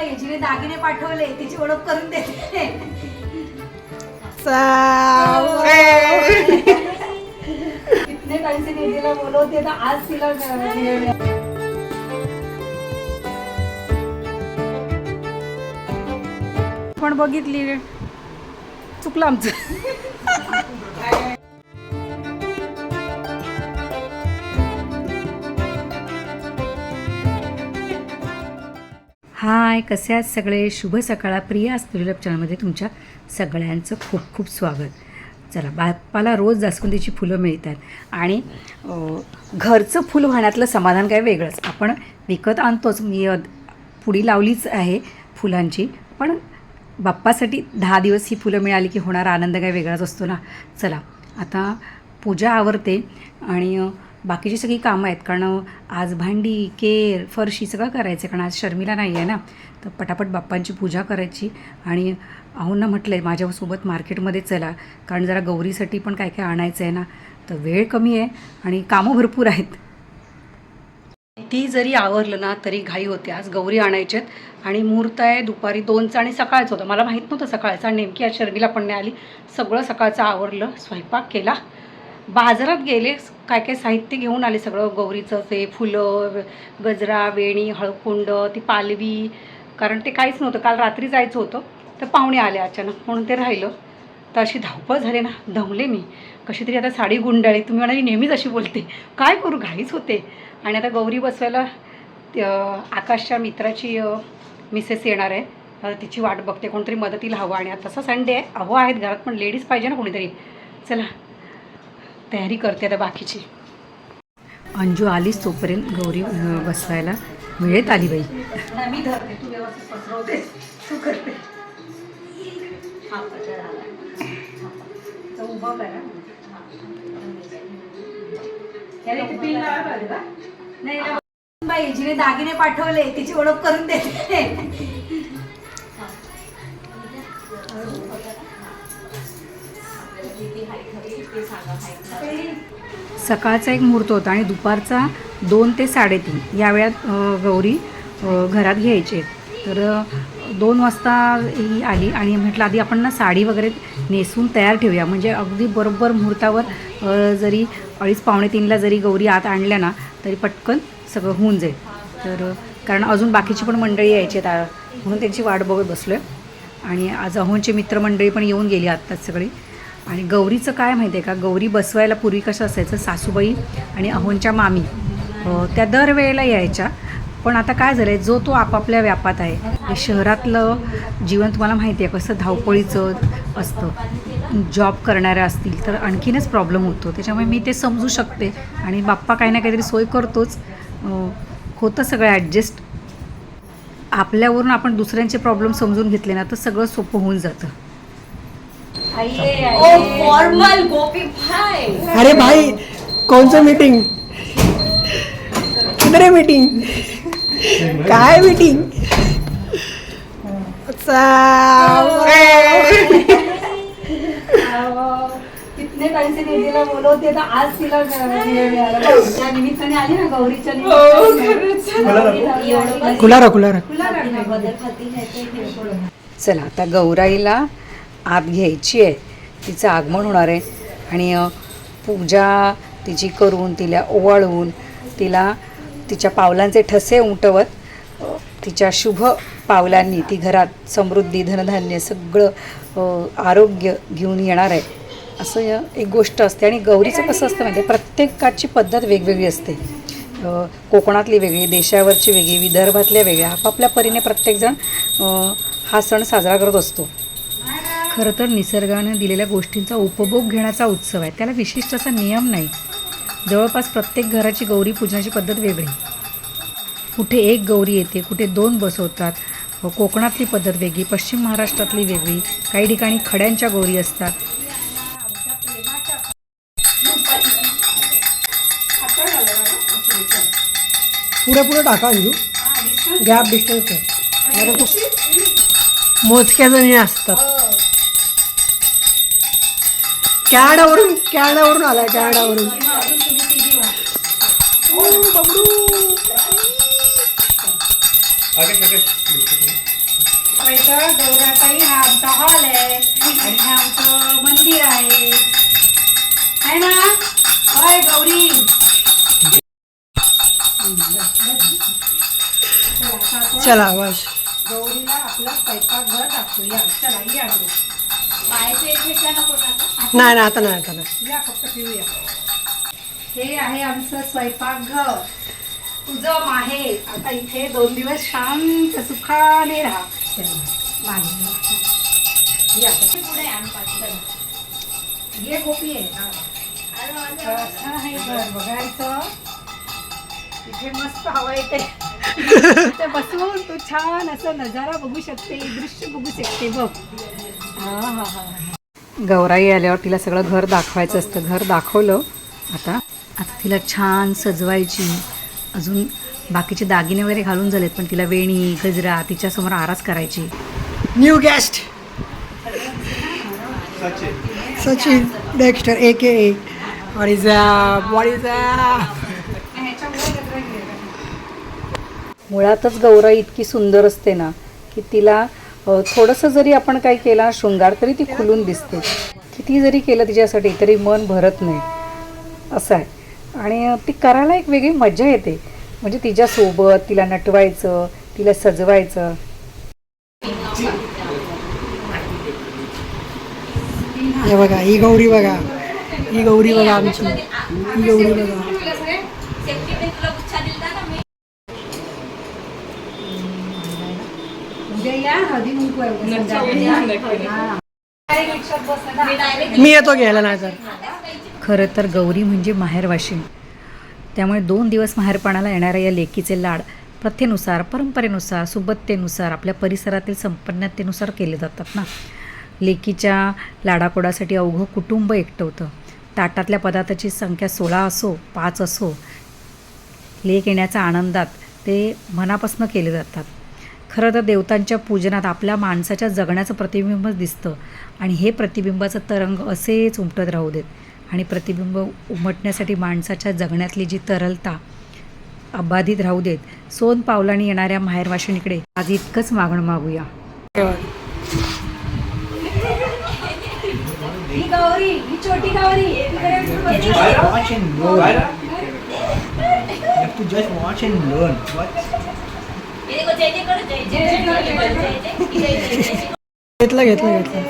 बाई जिने दागिने पाठवले तिची ओळख करून दे. कितने टाइम से दीदीला बोलवते तर आज तिला मिळाला. पण बघितली चुकलं आमचं. हाय कसे आहात सगळे? शुभ सकाळ. प्रिया स्त्रीलभ चॅनलमध्ये तुमच्या सगळ्यांचं खूप खूप स्वागत. चला बाप्पाला रोज जास्वंदीची फुलं मिळतात आणि घरचं फुल वाहण्यातलं समाधान काय वेगळंच. आपण विकत आणतोच. मी अ, पुडी लावलीच आहे फुलांची. पण बाप्पासाठी दहा दिवस ही फुलं मिळाली की होणारा आनंद काय वेगळाच असतो ना? चला आता पूजा आवरते आणि बाकीची सगळी कामं आहेत. कारण आज भांडी केर फरशी सगळं करायचं आहे कारण आज शर्मिला नाही आहे ना. तर पटापट बाप्पांची पूजा करायची. आणि अहोंना म्हटलं आहे माझ्यासोबत मार्केटमध्ये चला. कारण जरा गौरीसाठी पण काय काय आणायचं आहे ना. तर वेळ कमी आहे आणि कामं भरपूर आहेत. ती जरी आवरलं ना तरी घाई होते. आज गौरी आणायच्यात आणि मुहूर्त आहे दुपारी दोनचा आणि सकाळचं होतं. मला माहीत नव्हतं सकाळचं. आणि नेमकी आज शर्मिला पण नाही आली. सगळं सकाळचं आवरलं. स्वयंपाक केला. बाजारात गेले काय काय साहित्य घेऊन आले सगळं? गौरीचं ते फुलं गजरा वेणी हळकुंड ती पालवी कारण ते काहीच नव्हतं. काल रात्री जायचं होतं तर पाहुणे आले अचानक म्हणून ते राहिलं. तर अशी धावपळ झाली ना धावले मी. कशी तरी आता साडी गुंडाळी तुम्ही म्हणाली नेहमीच अशी बोलते. काय करू घाईच होते. आणि आता गौरी बसवायला आकाशच्या मित्राची मिसेस येणार आहे. आता तिची वाट बघते कोणतरी मदतीला हवं. आणि आता तसा संडे आहे. हवं आहेत घरात पण लेडीज पाहिजे ना कोणीतरी. चला तयारी करते आता बाकीची. अंजू आलीच तोपर्यंत गौरी बसवायला. वेळेत आली बाई. मी धरते तू व्यवस्थित पसरवते तू करते. हा उभा करा? नाही बाई जिने दागिने पाठवले तिची ओळख करून दे सकाळचा एक मुहूर्त होता आणि दुपारचा दोन ते साडेतीन. या वेळात गौरी घरात घ्यायचे. तर दोन वाजता ही आली आणि म्हटलं आधी आपण ना साडी वगैरे नेसून तयार ठेवूया. म्हणजे अगदी बरोबर मुहूर्तावर जरी अडीच पावणे तीनला जरी गौरी आत आणल्या ना तरी पटकन सगळं होऊन जाईल. तर कारण अजून बाकीची पण मंडळी यायची आहेत म्हणून त्यांची वाट बघत बसलो आहे आणि आज अहोंची मित्रमंडळी पण येऊन गेली आत्ताच सगळी. आणि गौरीचं काय माहिती आहे का? गौरी बसवायला पूर्वी कसं असायचं? सासूबाई आणि अहोंच्या मामी. त्या दरवेळेला यायच्या. पण आता काय झालं आहे जो तो आपापल्या व्यापात आहे. शहरातलं जीवन तुम्हाला माहिती आहे कसं धावपळीचं असतं. जॉब करणाऱ्या असतील तर आणखीनच प्रॉब्लेम होतो. त्याच्यामुळे मी ते समजू शकते. आणि बाप्पा काही ना काहीतरी सोय करतोच. होतं सगळं ॲडजस्ट. आपल्यावरून आपण दुसऱ्यांचे प्रॉब्लेम समजून घेतले ना तर सगळं सोपं होऊन जातं. ओ फॉर्मल गोपी भाई। अरे भाई कौन सा मीटिंग किधर है मीटिंग काय मीटिंग कितने टाइम से दीदीला बोलवते तर आज तिला वेळ मिळाला बघ, त्या निमित्ताने आली ना गौरीच्या निमित्ताने. खुला रहा रहा. चला आता गौराईला आत घ्यायची आहे. तिचं आगमन होणार आहे. आणि पूजा तिची करून तिला ओवाळून तिला तिच्या पावलांचे ठसे उमटवत तिच्या शुभ पावलांनी ती घरात समृद्धी धनधान्य सगळं आरोग्य घेऊन येणार आहे. असं एक गोष्ट असते. आणि गौरीचं कसं असतं म्हणजे प्रत्येकाची पद्धत वेगवेगळी असते. कोकणातली वेगळी देशावरची वेगळी विदर्भातल्या वेगळ्या आपापल्या परीने प्रत्येकजण हा सण साजरा करत असतो. खरं तर निसर्गानं दिलेल्या गोष्टींचा उपभोग घेण्याचा उत्सव आहे. त्याला विशिष्ट असा नियम नाही. जवळपास प्रत्येक घराची गौरी पूजनाची पद्धत वेगळी. कुठे एक गौरी येते कुठे दोन बसवतात. व कोकणातली पद्धत वेगळी पश्चिम महाराष्ट्रातली वेगळी काही ठिकाणी खड्यांच्या गौरी असतात. पुढे पुढे टाका अंजू. गॅप डिस्टन्स मोजक्या जणी असतात. कॅनडावरून कॅनडावरून आलाय कॅनडावरून. ओ, बबडू. दाखवायचं गौराताई हा आमचा हॉल आहे. आणि हे आमचं मंदिर आहे. आहे ना? होय गौरी. चला बस. गौरीला आपला स्वयंपाकघर दाखवूया. चला या ना नाही नाही आता नाही आता नाही या फक्त पिऊया. हे आहे आमचं स्वयंपाकघर तुझं माहेर आता इथे दोन दिवस शांत सुखाने राहा. या. पुढे गोपी आहे. बघायचं. इथे मस्त हवा येते. बसून तू छान असं नजारा बघू शकते दृश्य बघू शकते बघ. गौराई आल्यावर तिला सगळं घर दाखवायचं असतं. घर दाखवलं. आता आता तिला छान सजवायची. अजून बाकीचे दागिने वगैरे घालून झालेत पण तिला वेणी गजरा तिच्यासमोर आरास करायची. New guest Sachin. Dexter A K A What is up? What is up? मुळातच गौराई इतकी सुंदर असते ना की तिला थोडंसं जरी आपण काही केला शृंगार तरी ती खुलून दिसते. किती जरी केलं तिच्यासाठी तरी मन भरत नाही. असं आहे. आणि ती करायला एक वेगळी मजा येते. म्हणजे तिच्यासोबत तिला नटवायचं तिला सजवायचं. हे बघा ही गौरी बघा. ही गौरी बघा आमची. ही गौरी बघा. मी मी येतो घ्यायला नाही तर. खरं तर गौरी म्हणजे माहेरवाशीण त्यामुळे दोन दिवस माहेरपणाला येणाऱ्या या लेकीचे लाड प्रथेनुसार परंपरेनुसार सुबत्तेनुसार आपल्या परिसरातील संपन्नतेनुसार केले जातात ना. लेकीच्या लाडाकोडासाठी अवघं कुटुंब एकटं होतं. ताटातल्या पदार्थाची संख्या सोळा असो पाच असो लेक येण्याच्या आनंदात ते मनापासून केले जातात. खरं तर देवतांच्या पूजनात आपल्या माणसाच्या जगण्याचं प्रतिबिंबच दिसतं आणि हे प्रतिबिंबाचं तरंग असेच उमटत राहू देत आणि प्रतिबिंब उमटण्यासाठी माणसाच्या जगण्यातली जी तरलता अबाधित राहू देत सोन पावलाने येणाऱ्या माहेरवाशिणीकडे आज इतकंच मागणं मागूया ही ही. You have to just watch and learn. What? घेतलं घेतलं घेतलं.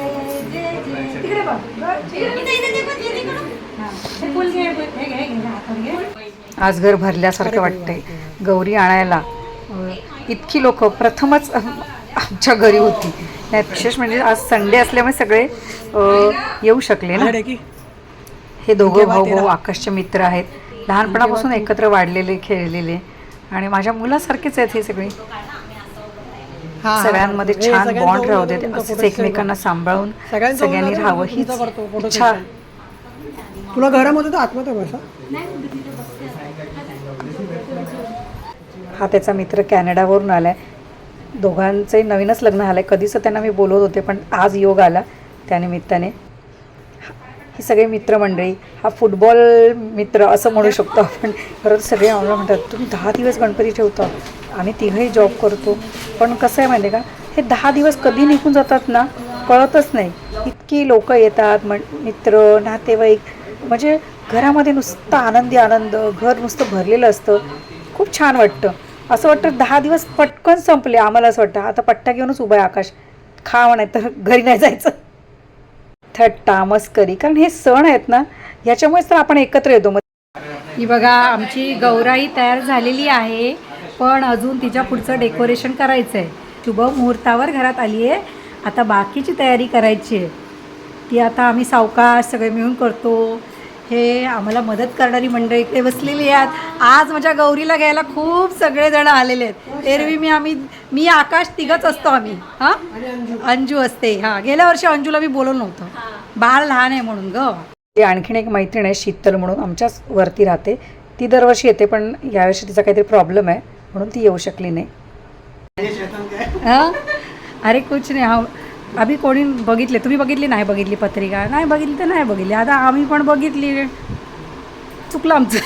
आज घर भरल्यासारखं वाटतंय. गौरी आणायला. इतकी लोक. प्रथमच आमच्या घरी होती. त्यात विशेष म्हणजे आज संडे असल्यामुळे सगळे येऊ शकले ना. हे दोघं भाऊ भाऊ आकाशचे मित्र आहेत. लहानपणापासून एकत्र वाढलेले खेळलेले. आणि माझ्या मुलासारखेच आहेत हे सगळे. सगळ्यांमध्ये छान बॉन्ड राहू देत असंच एकमेकांना सांभाळून सगळ्यांनी राहावं हीच इच्छा. तुला घरामध्ये तर आत्महत्या बसा हा त्याचा मित्र कॅनडावरून आलाय. दोघांचंही नवीनच लग्न झालंय. कधीच त्यांना मी बोलवत होते पण आज योग आला त्यानिमित्ताने. ही सगळे मित्रमंडळी हा फुटबॉल मित्र असं म्हणू शकतो आपण. परत सगळे आम्हाला म्हणतात तुम्ही दहा दिवस गणपती ठेवता. आम्ही तिघंही जॉब करतो. पण कसं आहे माहिती आहे का? हे दहा दिवस कधी निघून जातात ना कळतच नाही. इतकी लोक येतात म मित्र नातेवाईक म्हणजे घरामध्ये नुसतं आनंदी आनंद घर नुसतं भरलेलं असतं. खूप छान वाटतं. असं वाटतं दहा दिवस पटकन संपले आम्हाला असं वाटतं आता पट्टा घेऊनच उभा आहे आकाश. खा नाही तर घरी नाही जायचं. थट्टा मस्करी कारण हे सण आहेत ना ह्याच्यामुळेच तर आपण एकत्र येतो. मग ही बघा आमची गौराई तयार झालेली आहे. पण अजून तिच्या पुढचं डेकोरेशन करायचं आहे शुभ मुहूर्तावर घरात आली आहे आता बाकीची तयारी करायची आहे. ती आता आम्ही सावकाश सगळे मिळून करतो. हे आम्हाला मदत करणारी मंडळी इकडे बसलेली आहेत. आज माझ्या गौरीला घ्यायला खूप सगळेजण आलेले आहेत. एरवी मी आम्ही मी आकाश तिघंच असतो आम्ही. हां? अंजू असते. हां गेल्या वर्षी अंजूला मी बोलवलं नव्हतं. बाळ लहान आहे म्हणून ग. ती आणखीन एक मैत्रीण आहे शीतल म्हणून आमच्याच वरती राहते. ती दरवर्षी येते पण यावर्षी तिचा काहीतरी प्रॉब्लेम आहे. म्हणून ती येऊ शकली नाही. हां? अरे कुछ नाही हा. आम्ही कोणी बघितले? तुम्ही बघितली नाही बघितली पत्रिका? नाही बघितली तर नाही बघितली. आता आम्ही पण बघितली. चुकलं आमचं.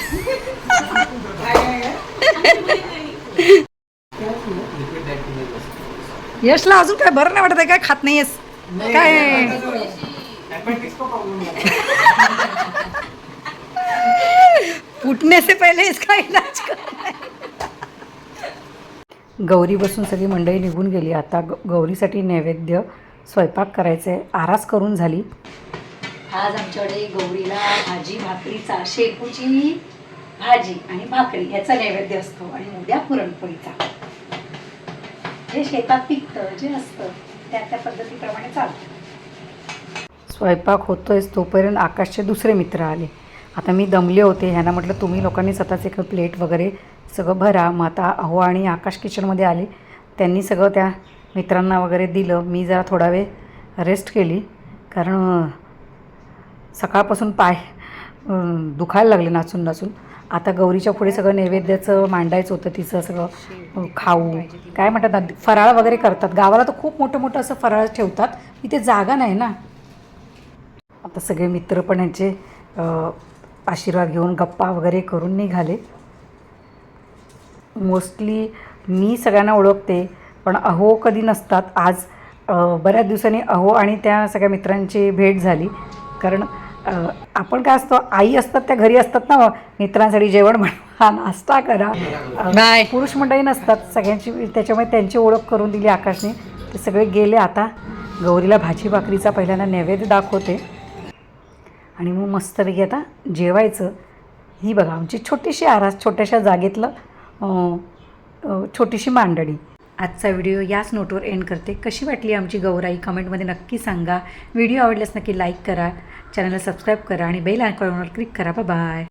यशला अजून काय बरं नाही वाटत आहे? काय खात नाहीयेस. काय? फुटने से पहले इसका इलाज करना है. गौरी बसून सगळी मंडळी निघून गेली. आता ग गौरीसाठी नैवेद्य स्वयंपाक करायचं. आहे आरास करून झाली. आज आमच्याकडे गौरीला भाजी भाकरीचा शेपूची भाजी आणि भाकरी याचा नैवेद्य असतो आणि उद्या पुरणपोळीचा. जे शेतात पिकतं जे असतं त्या त्या पद्धतीप्रमाणे चालतं. स्वयंपाक होतोयच तोपर्यंत आकाशचे दुसरे मित्र आले. आता मी दमले होते ह्यांना म्हटलं तुम्ही लोकांनी स्वतःच एक प्लेट वगैरे सगळं भरा. मग आता अहो आणि आकाश किचनमध्ये आले. त्यांनी सगळं त्या मित्रांना वगैरे दिलं. मी जरा थोडा वेळ रेस्ट केली. कारण सकाळपासून पाय दुखायला लागले नाचून नाचून. आता गौरीच्या पुढे सगळं नैवेद्याचं मांडायचं होतं तिचं सगळं खाऊ. काय म्हणतात फराळ वगैरे करतात. गावाला तर खूप मोठं मोठं असं फराळ ठेवतात. इथे जागा नाही ना. आता सगळे मित्र पण यांचे आशीर्वाद घेऊन गप्पा वगैरे करून निघाले. मोस्टली मी सगळ्यांना ओळखते पण अहो कधी नसतात. आज बऱ्याच दिवसांनी अहो आणि त्या सगळ्या मित्रांची भेट झाली. कारण आपण काय असतो आई असतात त्या घरी असतात ना मित्रांसाठी जेवण बनवा नाश्ता करा. पुरुष मंडळी नसतात सगळ्यांची त्याच्यामुळे त्यांची ओळख करून दिली आकाशने. ते सगळे गेले आता. गौरीला भाजी भाकरीचा पहिल्यांदा नैवेद्य दाखवते. आणि मग मस्तपैकी आता जेवायचं. ही बघा आमची छोटीशी आरास छोट्याशा जागेतलं छोटीशी मांडणी. आजचा व्हिडिओ याच नोटवर एंड करते. कशी वाटली आमची गौराई? कमेंटमध्ये नक्की सांगा. व्हिडिओ आवडल्यास नक्की लाईक करा. चॅनलला सबस्क्राईब करा आणि बेल आयकॉनवर क्लिक करा. बाय